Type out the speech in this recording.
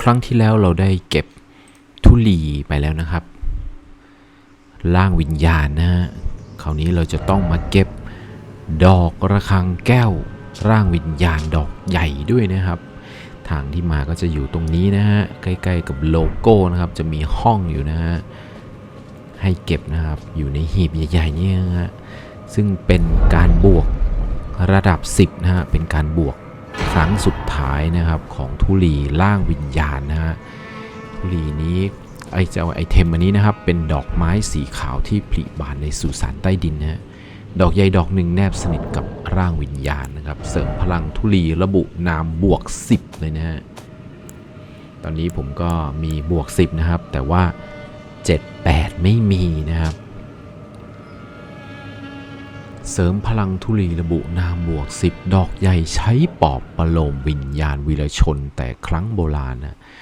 ครั้งที่แล้วเราได้เก็บทุลีไปแล้วนะครับร่างวิญญาณนะฮะคราวนี้เราจะต้องมาเก็บดอกระฆังแก้ว ร่างวิญญาณดอกใหญ่ด้วยนะครับ ทางที่มาก็จะอยู่ตรงนี้นะฮะใกล้ๆกับโลโก้นะครับ จะมีห้องอยู่นะฮะให้เก็บนะครับอยู่ในหีบใหญ่ๆเนี่ยนะฮะซึ่งเป็นการบวกระดับ 10นะฮะเป็นการบวก ครั้งสุดท้ายนะครับของทุลีร่างวิญญาณนะฮะทุลีนี้ไอเจ้าไอเทมอันนี้นะครับเป็นดอกไม้สีขาวที่ผลิบานในสุสานใต้ดินนะฮะดอกใยดอกหนึ่งแนบสนิทกับร่างวิญญาณนะครับ เสริมพลังทุลีระบุนามบวก 10 เลยนะฮะตอนนี้ผมก็มีบวก 10 นะครับ แต่ว่า 7 8 ไม่มีนะครับ เสริมพลังธุลีระบุนามบวกสิบดอกใหญ่ใช้ปอบประโลมวิญญาณวีรชนแต่ครั้งโบราณนะ